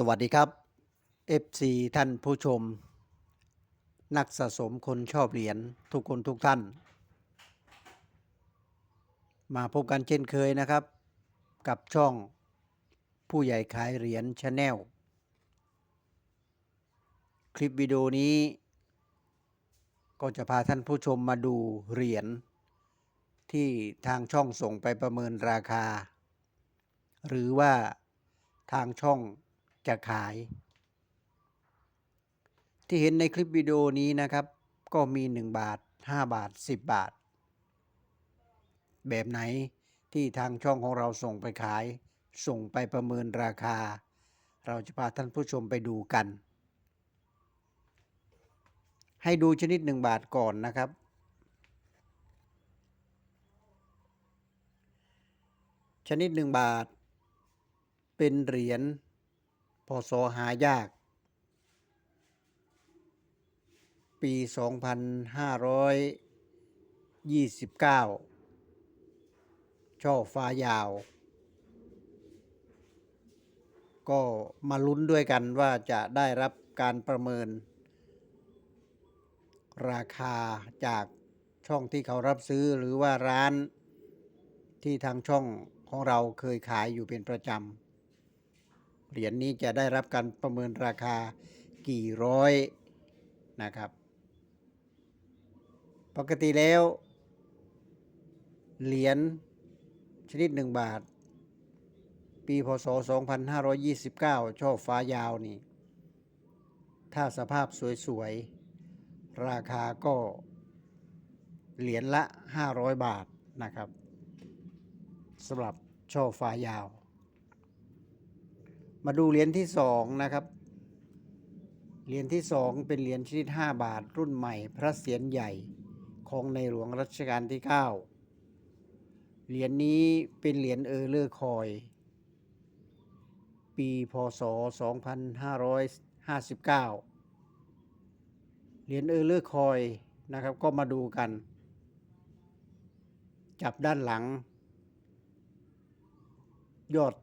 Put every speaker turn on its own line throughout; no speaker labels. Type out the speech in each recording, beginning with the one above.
สวัสดีครับ FC ท่านผู้ชม นักสะสมคนชอบเหรียญทุกคนทุกท่าน มาพบกันเช่นเคยนะครับ กับช่องผู้ใหญ่ขายเหรียญชาแนลคลิปวิดีโอนี้ ก็จะพาท่านผู้ชมมาดูเหรียญที่ทางช่องส่งไปประเมินราคา หรือว่าทางช่อง จะขาย ที่เห็นในคลิปวิดีโอนี้นะครับ ก็มี 1 บาท 5 บาท 10 บาท แบบไหนที่ทางช่องของเราส่งไปขาย ส่งไปประเมินราคา เราจะพาท่านผู้ชมไปดูกัน ให้ดูชนิด 1 บาทก่อนนะครับชนิด1บาท เป็นเหรียญ พศหายาก ปี 2529 ช่อฟ้ายาว ก็มาลุ้นด้วยกันว่าจะได้รับการประเมิน ราคาจากช่องที่เขารับซื้อหรือว่าร้านที่ทางช่องของเราเคยขายอยู่เป็นประจำ เหรียญนี้จะได้รับการประเมินราคากี่ร้อยนะครับ ปกติแล้ว เหรียญชนิด1บาท ปีพศ 2529 ช่อฟ้ายาวนี่ ถ้าสภาพสวยๆ ราคาก็เหรียญละ 500 บาทนะครับสำหรับช่อฟ้ายาว มาดูเหรียญที่สองนะครับ เหรียญที่สองเป็นเหรียญชนิด 5 บาท รุ่นใหม่ พระเศียรใหญ่ของในหลวงรัชกาลที่ 9 เหรียญนี้เป็นเหรียญเออเลอร์คอย ปีพศ 2559 เหรียญเออเลอร์คอยนะครับก็มาดูกัน จับด้านหลัง ยอด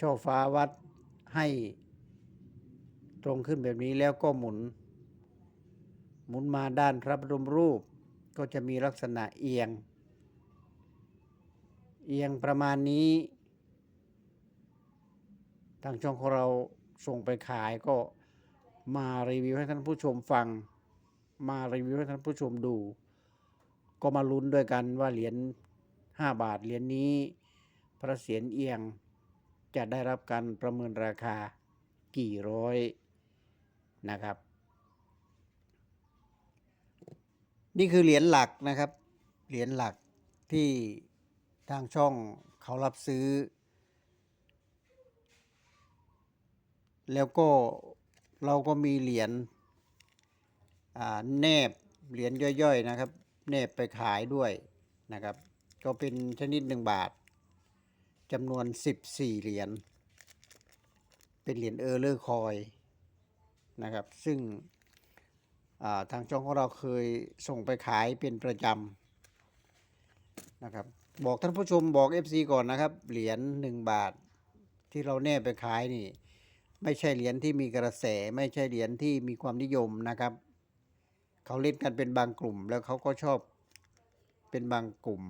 ช่อฟ้าวัดให้ตรงขึ้นแบบนี้แล้วก็หมุน หมุนมาด้านพระบรมรูป ก็จะมีลักษณะเอียง เอียงประมาณนี้ ทางช่องของเราส่งไปขายก็มารีวิวให้ท่านผู้ชมฟัง มารีวิวให้ท่านผู้ชมดู ก็มาลุ้นด้วยกันว่าเหรียญ5บาทเหรียญนี้ พระเศียรเอียง จะได้รับการประเมินราคากี่ร้อยนะครับ นี่คือเหรียญหลักนะครับ เหรียญหลักที่ทางช่องเขารับซื้อ แล้วก็เราก็มีเหรียญแนบเหรียญย่อยๆนะครับ แนบไปขายด้วยนะครับ ก็เป็นชนิดหนึ่งบาท จำนวน 14 เหรียญ เป็นเหรียญเออร์เลอร์คอยนะครับ ซึ่งทางช่องของเราเคยส่งไปขายเป็นประจำนะครับ บอกท่านผู้ชมบอก FC ก่อนนะครับ เหรียญ1บาทที่เราแน่ไปขายนี่ ไม่ใช่เหรียญที่มีกระแส ไม่ใช่เหรียญที่มีความนิยมนะครับ เขาเล่นกันเป็นบางกลุ่ม แล้วเขาก็ชอบเป็นบางกลุ่ม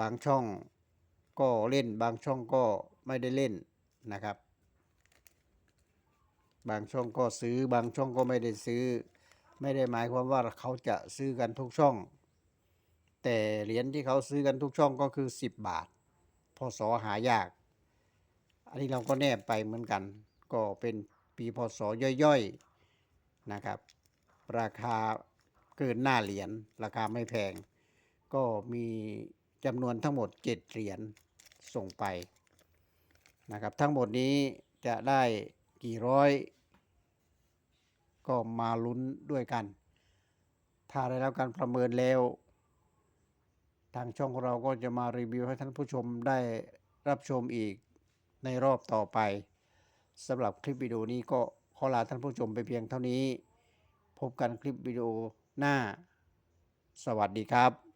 บางช่อง ก็เล่นบางช่องก็ไม่ได้เล่นนะครับ บางช่องก็ซื้อบางช่องก็ไม่ได้ซื้อ ไม่ได้หมายความว่าเขาจะซื้อกันทุกช่อง แต่เหรียญที่เขาซื้อกันทุกช่องก็คือ 10 บาทพศหายาก อันนี้เราก็แนบไปเหมือนกัน ก็เป็นปีพศย่อยๆนะครับ ราคาเกินหน้าเหรียญราคาไม่แพง ก็มีจำนวนทั้งหมด 7 เหรียญ ส่งไปนะครับ ทั้งหมดนี้จะได้กี่ร้อย ก็มาลุ้นด้วยกัน ถ้าได้รับการประเมินแล้ว ทางช่องของเราก็จะมารีวิวให้ท่านผู้ชมได้รับชมอีกในรอบต่อไปสำหรับคลิปวิดีโอนี้ก็ขอลาท่านผู้ชมไปเพียงเท่านี้ พบกันคลิปวิดีโอหน้า สวัสดีครับ